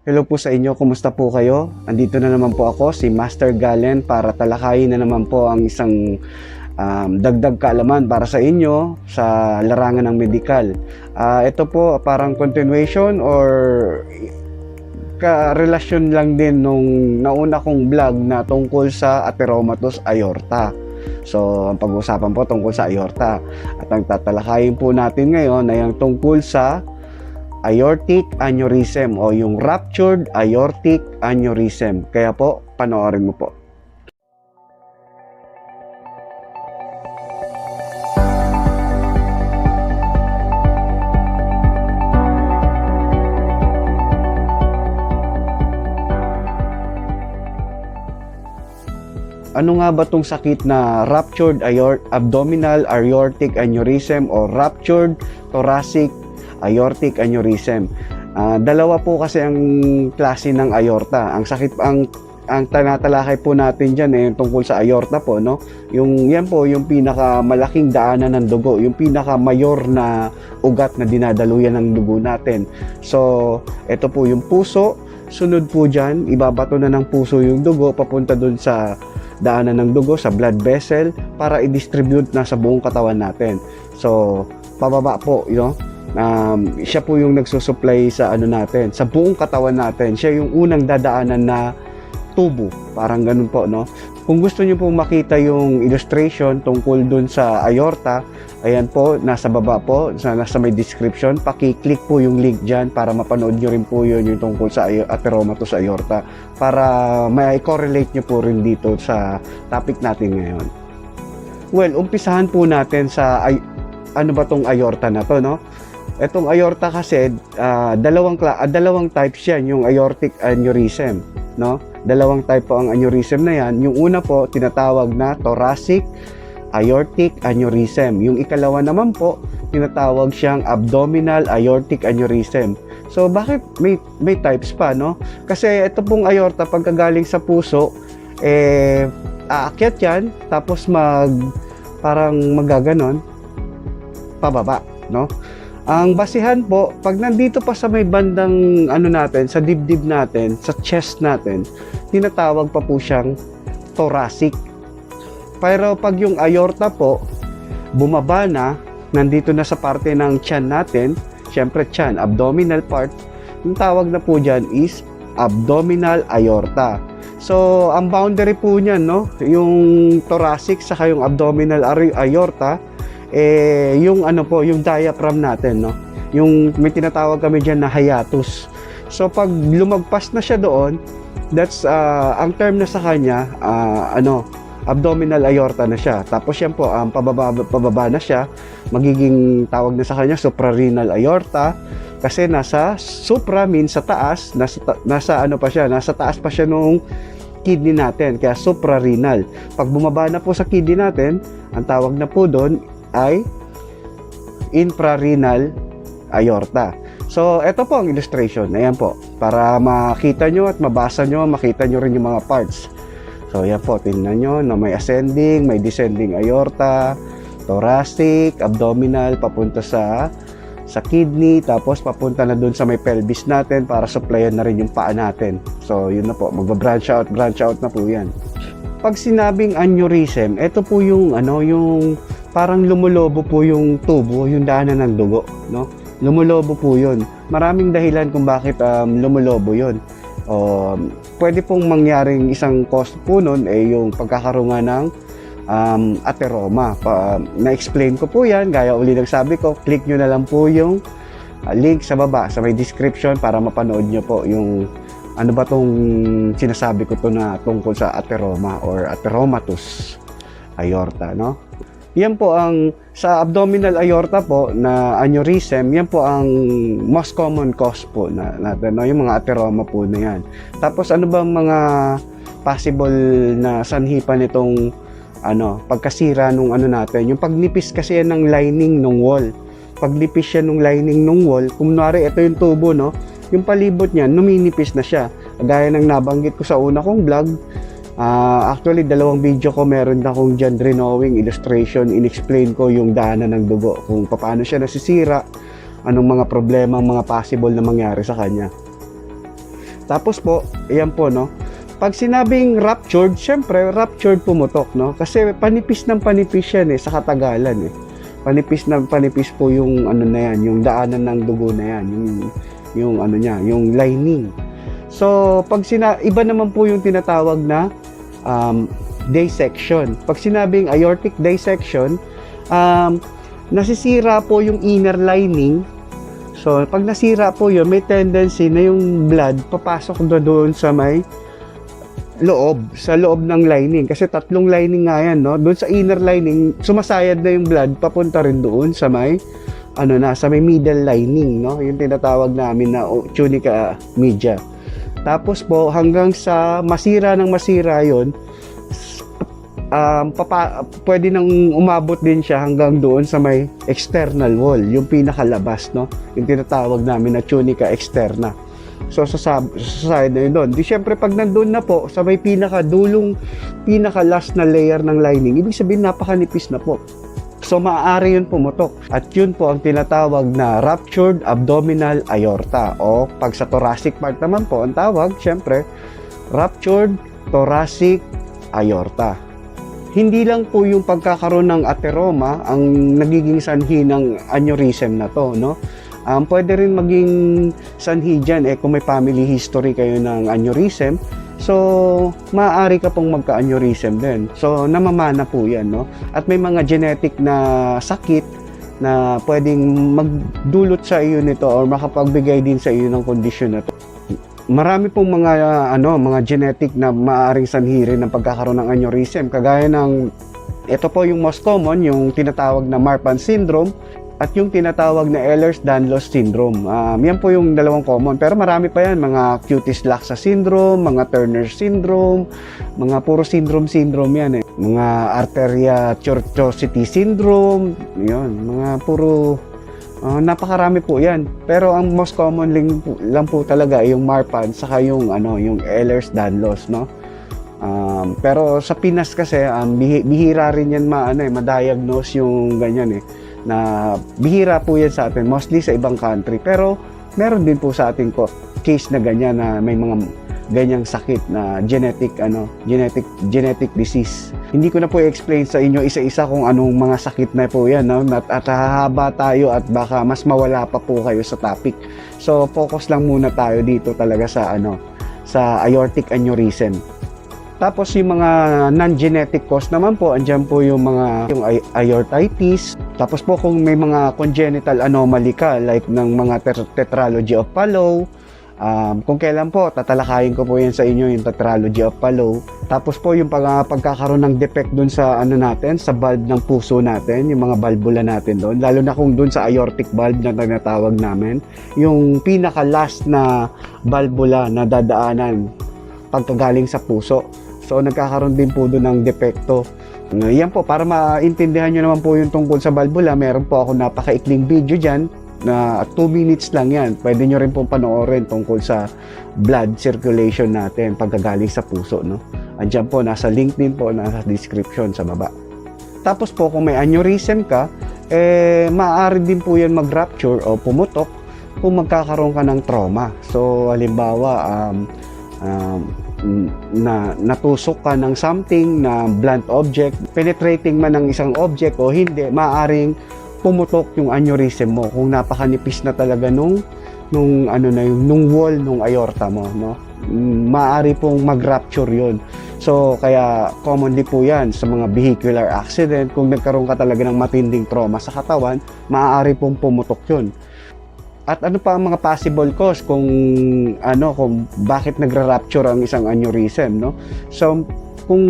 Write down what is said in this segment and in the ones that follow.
Hello po sa inyo, kumusta po kayo? Andito na naman po ako, si Master Galen para talakayin na naman po ang isang um, dagdag kaalaman para sa inyo sa larangan ng medikal. Ah, ito po parang continuation or ka-relasyon lang din nung nauna kong vlog na tungkol sa atheromatous aorta. So, ang pag-uusapan po tungkol sa aorta. At ang tatalakayin po natin ngayon ay ang tungkol sa aortic aneurysm o yung ruptured aortic aneurysm. Kaya po, panoorin mo po. Ano nga ba tong sakit na ruptured aort abdominal aortic aneurysm o ruptured thoracic aortic aneurysm? Ah, dalawa po kasi ang klase ng aorta. Ang sakit ang ang tinatalakay po natin diyan eh tungkol sa aorta po no. Yung yan po yung pinakamalaking daanan ng dugo, yung pinakamayor na ugat na dinadaluyan ng dugo natin. So, ito po yung puso, sunod po diyan, ibabato na ng puso yung dugo papunta dun sa daanan ng dugo sa blood vessel para i-distribute na sa buong katawan natin. So, pababa po, you know, um, siya po yung nagsusupply sa ano natin, sa buong katawan natin. Siya yung unang dadaanan na tubo, parang ganun po, no? Kung gusto niyo po makita yung illustration tungkol dun sa aorta, ayan po, nasa baba po, sa, nasa may description, paki-click po yung link dyan para mapanood nyo rin po yun yung tungkol sa atheromatous aorta para may correlate nyo po rin dito sa topic natin ngayon. Well, umpisahan po natin sa ay, ano ba tong aorta na to, no? Etong aorta kasi ah, dalawang ah, dalawang types yan, yung aortic aneurysm, no? Dalawang type po ang aneurysm na yan. Yung una po tinatawag na thoracic aortic aneurysm. Yung ikalawa naman po tinatawag siyang abdominal aortic aneurysm. So bakit may may types pa no? Kasi ito pong aorta pagkagaling sa puso eh aakyat yan tapos mag parang magaganon pababa no? Ang basihan po, pag nandito pa sa may bandang ano natin, sa dibdib natin, sa chest natin, tinatawag pa po siyang thoracic. Pero pag yung aorta po, bumaba na, nandito na sa parte ng tiyan natin, syempre tiyan, abdominal part, yung tawag na po dyan is abdominal aorta. So, ang boundary po niyan, no, yung thoracic saka yung abdominal aorta, eh, yung ano po, yung diaphragm natin, no, yung may tinatawag kami dyan na hiatus. So, pag lumagpas na siya doon, that's, ah, ang term na sa kanya, ah, ano, abdominal aorta na siya. Tapos yan po, um, pababa, pababa na siya, magiging tawag na sa kanya suprarenal aorta kasi nasa supra means sa taas, nasa, nasa ano pa siya, nasa taas pa siya nung kidney natin, kaya suprarenal. Pag bumaba na po sa kidney natin, ang tawag na po doon ay infrarenal aorta. So, ito po ang illustration. Ayan po. Para makita nyo at mabasa nyo, makita nyo rin yung mga parts. So, yan po. Tingnan nyo na may ascending, may descending aorta, thoracic, abdominal, papunta sa sa kidney, tapos papunta na dun sa may pelvis natin para supplyan na rin yung paa natin. So, yun na po. Magba-branch out, branch out na po yan. Pag sinabing aneurysm, ito po yung ano, yung parang lumulobo po yung tubo, yung daanan ng dugo, no? Lumulobo po yun. Maraming dahilan kung bakit um, lumulobo yun. Um, pwede pong mangyaring isang cause po nun eh yung pagkakaroon ng um, atheroma. Pa, na-explain ko po yan, gaya uli ng sabi ko, click nyo na lang po yung uh, link sa baba, sa may description para mapanood nyo po yung ano ba tong sinasabi ko to na tungkol sa atheroma or atheromatous aorta, no? Yan po ang sa abdominal aorta po na aneurysm, yan po ang most common cause po na natin, no? yung mga atheroma po na yan. Tapos ano bang mga possible na sanhi pa nitong ano, pagkasira nung ano natin, yung pagnipis kasi yan ng lining ng wall. Pagnipis siya nung lining ng wall, kunwari ito yung tubo, no? Yung palibot niya, numinipis na siya. Gaya ng nabanggit ko sa una kong vlog, Ah, actually, dalawang video ko meron na akong dyan drawing, illustration, in-explain ko yung daanan ng dugo, kung paano siya nasisira, anong mga problema, mga possible na mangyari sa kanya. Tapos po, ayan po, no? Pag sinabing ruptured, syempre, ruptured pumutok, no? Kasi panipis ng panipis yan eh, sa katagalan eh. Panipis ng panipis po yung ano na yan, yung daanan ng dugo na yan, yung, yung ano niya, yung lining. So, pag sina iba naman po yung tinatawag na um, dissection. Pag sinabing aortic dissection, um, nasisira po yung inner lining. So, pag nasira po yun, may tendency na yung blood papasok na doon sa may loob, sa loob ng lining. Kasi tatlong lining nga yan, no? Doon sa inner lining, sumasayad na yung blood papunta rin doon sa may ano na, sa may middle lining, no? Yung tinatawag namin na tunica media. Tapos po, hanggang sa masira ng masira yon um, papa, pwede nang umabot din siya hanggang doon sa may external wall, yung pinakalabas, no? Yung tinatawag namin na tunica externa. So, sa, sab- sa side na yun doon. Di syempre, pag nandun na po, sa may pinakadulong, pinaka-last na layer ng lining, ibig sabihin, napakanipis na po. So, maaari yun pumutok. At yun po ang tinatawag na ruptured abdominal aorta. O, pag sa thoracic part naman po, ang tawag, syempre, ruptured thoracic aorta. Hindi lang po yung pagkakaroon ng ateroma ang nagiging sanhi ng aneurysm na to, no? Um, pwede rin maging sanhi dyan eh kung may family history kayo ng aneurysm. So, maaari ka pong magka-aneurysm din. So, namamana po yan, no? At may mga genetic na sakit na pwedeng magdulot sa iyo nito or makapagbigay din sa iyo ng kondisyon na to. Marami pong mga ano, mga genetic na maaaring sanhi rin ng pagkakaroon ng aneurysm kagaya ng ito po yung most common, yung tinatawag na Marfan syndrome at yung tinatawag na Ehlers-Danlos syndrome. Um, yan po yung dalawang common. Pero marami pa yan, mga cutis-laxa syndrome, mga Turner syndrome, mga puro syndrome-syndrome yan eh. Mga arteria tortuosity syndrome, yun, mga puro ah, napakarami po yan. Pero ang most common lang po, lang po talaga yung Marfan saka yung ano, yung Ehlers-Danlos, no? Um, pero sa Pinas kasi um, bihi- bihira rin yan ma, ano, eh, ma-diagnose yung ganyan eh na bihira po yan sa atin mostly sa ibang country. Pero meron din po sa ating ko case na ganyan na may mga ganyang sakit na genetic ano genetic genetic disease. Hindi ko na po i-explain sa inyo isa-isa kung anong mga sakit na po yan no? at, at hahaba tayo at baka mas mawala pa po kayo sa topic. So focus lang muna tayo dito talaga sa ano sa aortic aneurysm tapos yung mga non-genetic cause naman po, andyan po yung mga yung aortitis. Tapos po kung may mga congenital anomaly ka like ng mga tetralogy of Fallot, um, kung kailan po, tatalakayin ko po yan sa inyo yung tetralogy of Fallot. Tapos po yung pag- pagkakaroon ng defect dun sa ano natin, sa valve ng puso natin, yung mga valvula natin doon, lalo na kung dun sa aortic valve na tinatawag namin, yung pinaka last na valvula na dadaanan pagkagaling sa puso. So nagkakaroon din po doon ng depekto. Uh, Yan po, para maintindihan nyo naman po yung tungkol sa valvula, meron po ako napakaikling video dyan na 2 minutes lang yan. Pwede nyo rin pong panoorin tungkol sa blood circulation natin pagkagaling sa puso. No? Andyan po, nasa link din po, nasa description sa baba. Tapos po, kung may aneurysm ka, eh, maaari din po yan mag-rupture o pumutok kung magkakaroon ka ng trauma. So, halimbawa, um, um, na natusok ka ng something na blunt object, penetrating man ng isang object o hindi, maaring pumutok yung aneurysm mo kung napakanipis na talaga nung nung ano na yung nung wall nung aorta mo no? Maaari pong mag-rupture yun. So kaya commonly po yan sa mga vehicular accident. Kung nagkaroon ka talaga ng matinding trauma sa katawan maaari pong pumutok yun at ano pa ang mga possible cause kung ano kung bakit nagra-rupture ang isang aneurysm no? So kung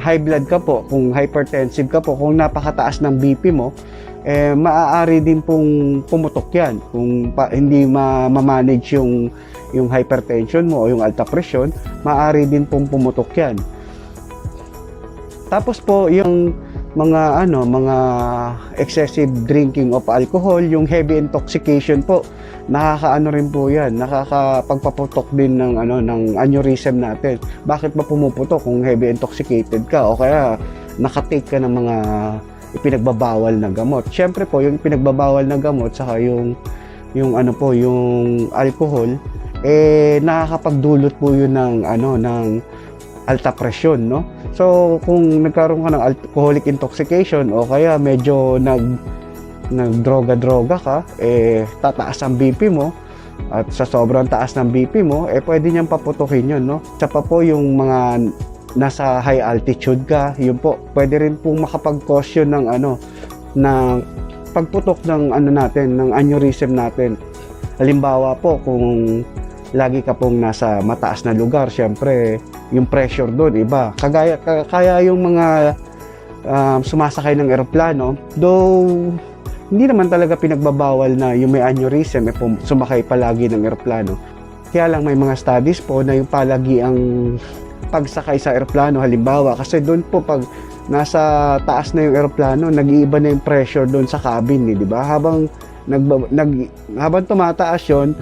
high blood ka po kung hypertensive ka po kung napakataas ng BP mo eh maaari din pong pumutok yan. Kung pa, hindi ma- ma-manage yung yung hypertension mo o yung alta pressure maaari din pong pumutok yan. Tapos po yung mga ano mga excessive drinking of alcohol yung heavy intoxication po nakakaano rin po yan nakakapagpaputok din ng ano ng aneurysm natin. Bakit ba pumuputok kung heavy intoxicated ka o kaya nakatake ka ng mga ipinagbabawal na gamot? Syempre po yung pinagbabawal na gamot saka yung yung ano po yung alcohol eh nakakapagdulot po yun ng ano ng alta presyon no so kung nagkaroon ka ng alcoholic intoxication o kaya medyo nag nagdroga-droga ka eh tataas ang BP mo at sa sobrang taas ng BP mo eh pwede niyang paputukin yun no? Sa pa po yung mga nasa high altitude ka yun po. Pwede rin pong makapag-cause yun ng ano ng pagputok ng ano natin ng aneurysm natin. Halimbawa po kung lagi ka pong nasa mataas na lugar, syempre, yung pressure doon, iba. Kagaya, ka- kaya yung mga um, sumasakay ng eroplano, though hindi naman talaga pinagbabawal na yung may aneurysm, eh, sumakay palagi ng eroplano. Kaya lang may mga studies po na yung palagi ang pagsakay sa eroplano, halimbawa, kasi doon po pag nasa taas na yung eroplano, nag-iiba na yung pressure doon sa cabin, eh, di ba? Habang nag, nag habang tumataas yon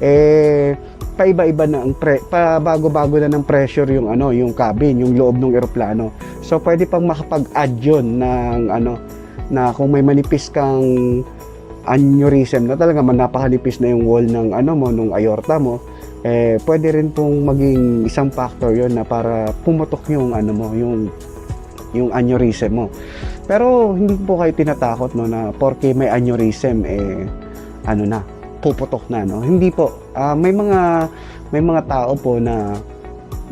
eh paiba-iba na ang pre, pa bago-bago na ng pressure yung ano, yung cabin, yung loob ng eroplano. So pwede pang makapag-add yun ng ano na kung may manipis kang aneurysm na talaga man napakanipis na yung wall ng ano mo nung aorta mo eh pwede rin pong maging isang factor yon na para pumutok yung ano mo yung yung aneurysm mo pero hindi po kayo tinatakot no na porke may aneurysm eh ano na puputok na no? Hindi po. Ah, may mga may mga tao po na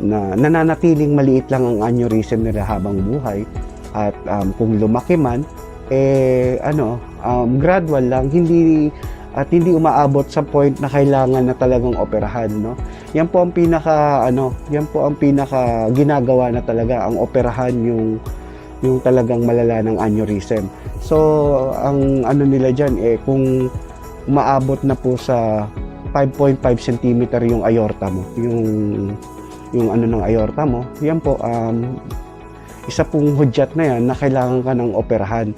na nananatiling maliit lang ang aneurysm nila habang buhay. At um, kung lumaki man eh ano um, gradual lang. Hindi at hindi umaabot sa point na kailangan na talagang operahan no? Yan po ang pinaka ano yan po ang pinaka ginagawa na talaga ang operahan yung yung talagang malala ng aneurysm. So ang ano nila diyan eh kung umaabot na po sa 5.5 cm yung aorta mo. Yung yung ano ng aorta mo. Yan po um, isa pong hudyat na yan na kailangan ka ng operahan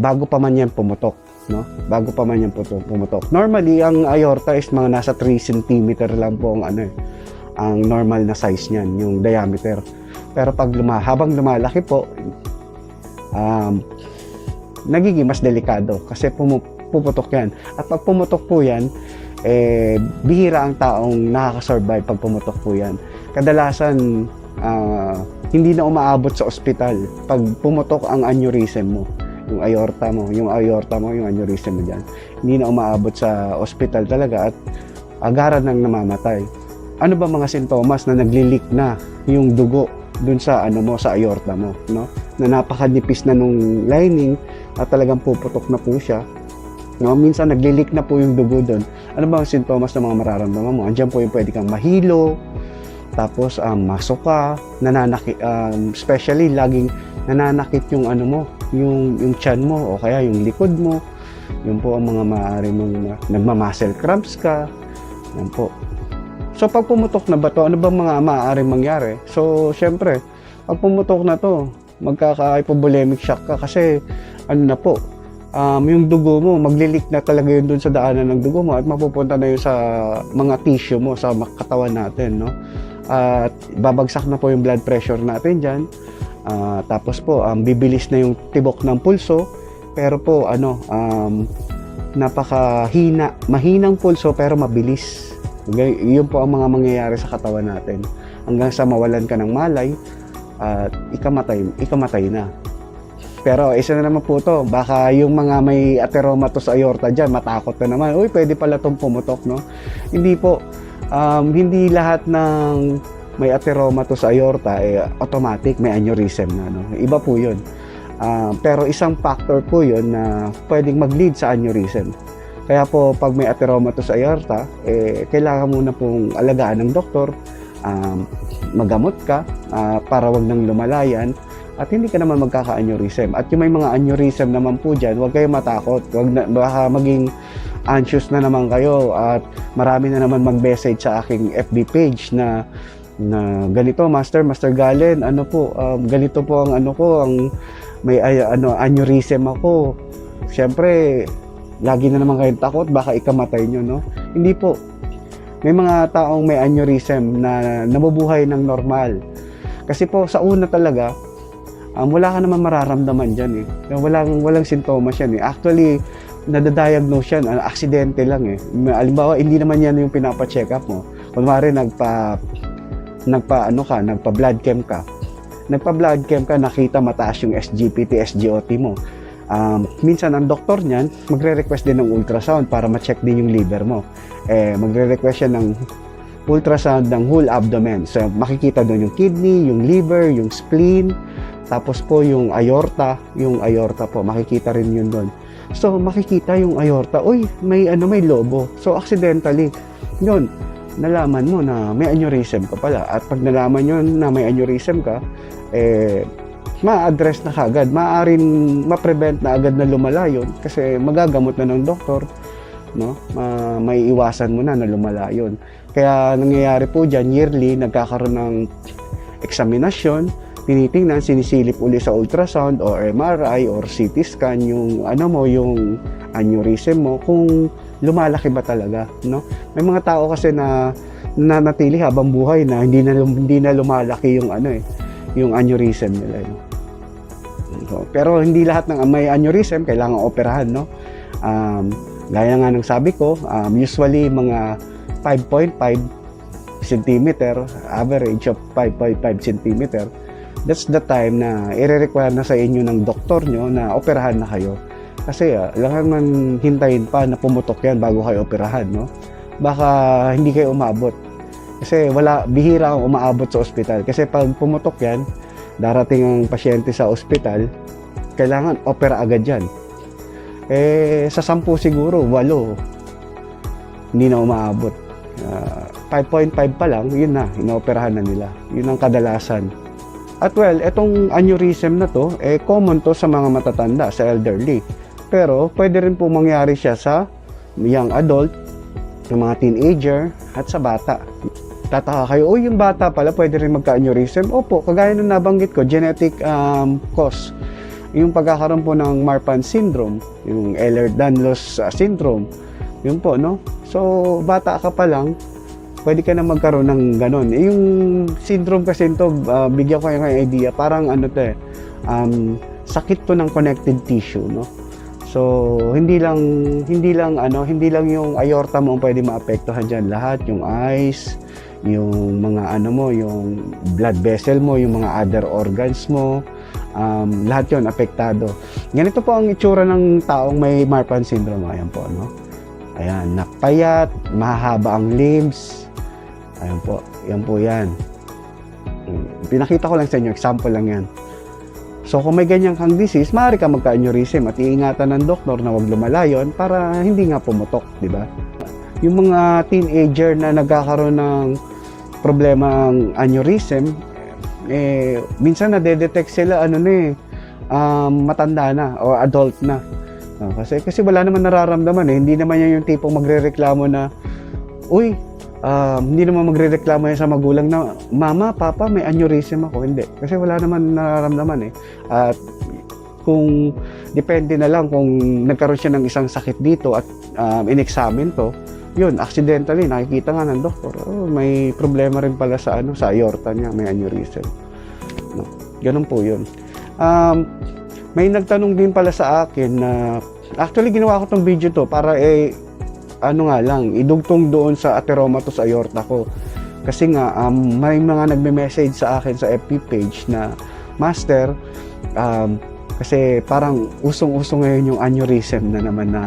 bago pa man yan pumutok no? Bago pa man yan pumutok. Normally ang aorta is mga nasa 3 cm lang po ang ano eh, ang normal na size niyan yung diameter. Pero pag luma, habang lumalaki po um, nagiging mas delikado kasi pumu- puputok yan at pag pumutok po yan eh, bihira ang taong nakakasurvive pag pumutok po yan. Kadalasan, ah, hindi na umaabot sa ospital pag pumutok ang aneurysm mo. Yung aorta mo, yung aorta mo, yung aneurysm mo dyan. Hindi na umaabot sa ospital talaga at agaran nang namamatay. Ano ba mga sintomas na naglilik na yung dugo dun sa ano mo sa aorta mo, no? Na napakanipis na nung lining at talagang puputok na po siya. No, minsan naglilik na po yung dugo doon ano ba ang sintomas ng mga mararamdaman mo? Andiyan po yung pwede kang mahilo, tapos um, masuka, nananakit, um, especially laging nananakit yung ano mo, yung, yung chan mo o kaya yung likod mo. Yun po ang mga maaari mong uh, nagmamuscle cramps ka. Yan po. So pag pumutok na ba to, ano ba mga maaaring mangyari? So syempre, pag pumutok na to, magkaka-hypovolemic shock ka kasi ano na po, um, yung dugo mo, maglilik na talaga yun dun sa daanan ng dugo mo at mapupunta na yun sa mga tissue mo, sa katawan natin, no? At babagsak na po yung blood pressure natin dyan. Ah, tapos po, um, bibilis na yung tibok ng pulso. Pero po, ano, um, napakahina, mahinang pulso pero mabilis. Okay? Yun po ang mga mangyayari sa katawan natin. Hanggang sa mawalan ka ng malay at ikamatay, ikamatay na. Pero isa na naman po to, baka yung mga may ateromatous aorta dyan, matakot na naman, uy, pwede pala itong pumutok, no? Hindi po, um, hindi lahat ng may ateromatous aorta, eh, automatic may aneurysm na, no? Iba po yun. Ah, pero isang factor po yun na pwedeng mag-lead sa aneurysm. Kaya po, pag may ateromatous aorta, eh, kailangan muna pong alagaan ng doktor, um, magamot ka ah, para wag nang lumalayan, at hindi ka naman magkaka-aneurysm. At yung may mga aneurysm naman po dyan, huwag kayong matakot. Huwag na, baka maging anxious na naman kayo. At marami na naman mag-message sa aking FB page na na ganito master master Galen ano po um, ganito po ang ano ko ang may ay, ano aneurysm ako. Syempre lagi na naman kayong takot baka ikamatay nyo no? Hindi po. May mga taong may aneurysm na nabubuhay ng normal. Kasi po sa una talaga um, wala ka naman mararamdaman dyan eh. Walang, walang sintomas yan eh. Actually, nadadiagnose yan, ano, aksidente lang eh. Alimbawa, hindi naman yan yung pinapacheck up mo. kunwari nagpa nagpa ano ka, nagpa blood chem ka. Nagpa blood chem ka, nakita mataas yung SGPT, SGOT mo. Um, minsan ang doktor niyan, magre-request din ng ultrasound para ma-check din yung liver mo. Eh, magre-request siya ng ultrasound ng whole abdomen. So, makikita doon yung kidney, yung liver, yung spleen, tapos po yung aorta, yung aorta po, makikita rin yun doon. So, makikita yung aorta, uy, may ano, may lobo. So, accidentally, yun, nalaman mo na may aneurysm ka pala. At pag nalaman yun na may aneurysm ka, eh, ma-address na kagad. Maaaring ma-prevent na agad na lumala yun kasi magagamot na ng doktor. No? Ma may iwasan mo na na lumala yun. Kaya nangyayari po dyan, yearly, nagkakaroon ng eksaminasyon, tinitingnan, sinisilip uli sa ultrasound o MRI or CT scan yung ano mo, yung aneurysm mo kung lumalaki ba talaga, no? May mga tao kasi na nanatili habang buhay na hindi na hindi na lumalaki yung ano eh, yung aneurysm nila. No? So, pero hindi lahat ng may aneurysm kailangan operahan, no? Um, gaya nga ng sabi ko, um, usually mga 5.5 cm, average of 5.5 cm. That's the time na i-require na sa inyo ng doktor nyo na operahan na kayo. Kasi uh, lang man hintayin pa na pumutok yan bago kayo operahan, no? Baka hindi kayo umabot. Kasi wala, bihira ang umaabot sa ospital. Kasi pag pumutok yan, darating ang pasyente sa ospital, kailangan opera agad yan. Eh, sa sampu siguro, walo, hindi na umaabot. Ah, 5.5 pa lang, yun na, inooperahan na nila. Yun ang kadalasan. At well, etong aneurysm na to, eh common to sa mga matatanda, sa elderly. Pero pwede rin po mangyari siya sa young adult, sa mga teenager, at sa bata. Tataka kayo, oh yung bata pala pwede rin magka-aneurysm. Opo, kagaya nung nabanggit ko, genetic um, cause. Yung pagkakaroon po ng Marfan syndrome, yung Ehlers-Danlos uh, syndrome, yun po, no? So, bata ka pa lang, pwede ka na magkaroon ng ganon. Eh, yung syndrome kasi ito, uh, bigyan ko kayo idea, parang ano to eh, um, sakit to ng connective tissue, no? So, hindi lang hindi lang ano, hindi lang yung aorta mo ang pwede maapektuhan diyan, lahat yung eyes, yung mga ano mo, yung blood vessel mo, yung mga other organs mo, um, lahat yon apektado. Ganito po ang itsura ng taong may Marfan syndrome, ayan po, no? Ayan, napayat, mahahaba ang limbs. Ayan po, yan po yan. Hmm, Pinakita ko lang sa inyo, example lang yan. So kung may ganyan kang disease, maaari ka magka-aneurysm at iingatan ng doktor na huwag lumalayon para hindi nga pumutok, di ba? Yung mga teenager na nagkakaroon ng problema ang aneurysm, eh, minsan na-detect sila ano na eh, um, matanda na o adult na. Ah, kasi kasi wala naman nararamdaman eh. Hindi naman yan yung tipong magrereklamo na, uy, um, hindi naman magrereklamo yan sa magulang na, mama, papa, may aneurysm ako. Hindi. Kasi wala naman nararamdaman eh. At kung depende na lang kung nagkaroon siya ng isang sakit dito at um, in-examine to, yun, accidentally, nakikita nga ng doktor, oh, may problema rin pala sa ano sa aorta niya, may aneurysm. No, ganun po yun. Um, may nagtanong din pala sa akin na actually ginawa ko tong video to para eh ano nga lang, idugtong doon sa atheromatous aorta ko. Kasi nga, um, may mga nagme-message sa akin sa FB page na, Master, um, kasi parang usong-uso ngayon yung aneurysm na naman na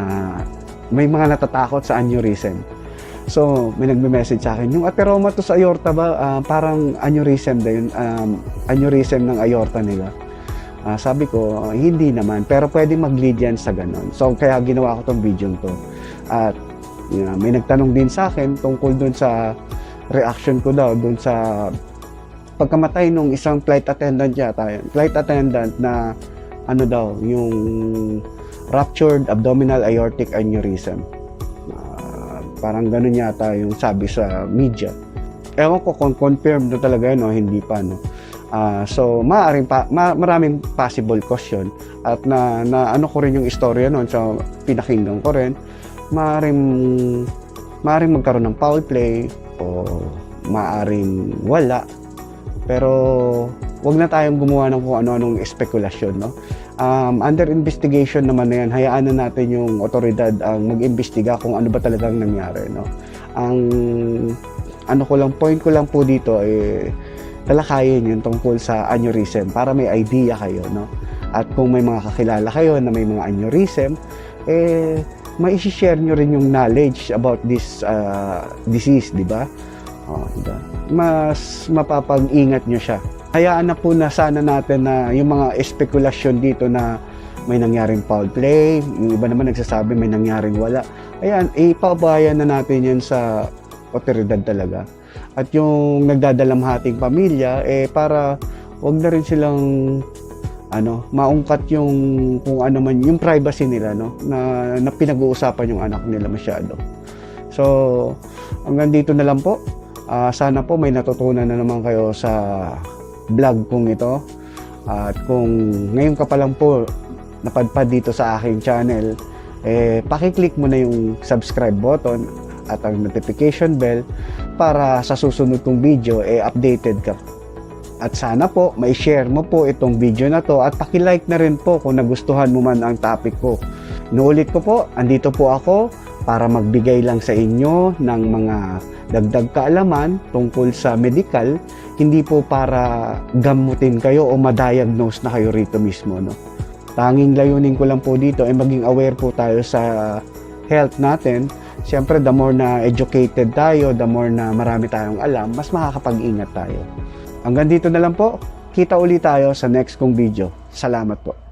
may mga natatakot sa aneurysm. So, may nagme-message sa akin, yung atheromatous aorta ba, ah, parang aneurysm din, um, aneurysm ng aorta nila. Ah, sabi ko, hindi naman, pero pwedeng mag-lead yan sa ganun. So, kaya ginawa ko tong video to. At nga, may nagtanong din sa akin tungkol dun sa reaction ko daw, dun sa pagkamatay nung isang flight attendant yata yun. Flight attendant na ano daw, yung ruptured abdominal aortic aneurysm. Ah, parang ganun yata yung sabi sa media. Ewan ko kung confirmed na talaga yun o hindi pa. No? Ah, so, maaaring pa, ma- maraming possible cause yun. At na, na ano ko rin yung istorya noon, so pinakinggan ko rin. Maaaring, maaaring magkaroon ng foul play o maaaring wala. Pero, wag na tayong gumawa ng kung ano-anong espekulasyon, no? Um, under investigation naman na yan, hayaan na natin yung otoridad ang mag-imbestiga kung ano ba talagang nangyari, no? Ang ano ko lang, point ko lang po dito, eh, talakayin yung tungkol sa aneurysm para may idea kayo, no? At kung may mga kakilala kayo na may mga aneurysm, eh, mai-share nyo rin yung knowledge about this uh, disease, di ba? Oh, diba? Mas mapapag-ingat nyo siya. Hayaan na po na sana natin na yung mga espekulasyon dito na may nangyaring foul play, yung iba naman nagsasabi may nangyaring wala. Ayan, ipabayan na natin yan sa otoridad talaga. At yung nagdadalamhating pamilya, eh para wag na rin silang ano, maungkat yung kung ano man yung privacy nila no na, na pinag-uusapan yung anak nila masyado. So, hanggang dito na lang po. Ah, sana po may natutunan na naman kayo sa vlog kong ito. At kung ngayon ka pa lang po napadpad dito sa aking channel, eh, pakiclick mo na yung subscribe button at ang notification bell para sa susunod kong video, eh, updated ka. At sana po, may share mo po itong video na to at pakilike na rin po kung nagustuhan mo man ang topic ko. Nuulit ko po, andito po ako para magbigay lang sa inyo ng mga dagdag kaalaman tungkol sa medical, hindi po para gamutin kayo o ma-diagnose na kayo rito mismo. No? Tanging layunin ko lang po dito ay maging aware po tayo sa health natin. Siyempre, the more na educated tayo, the more na marami tayong alam, mas makakapag-ingat tayo. Hanggang dito na lang po. Kita ulit tayo sa next kong video. Salamat po.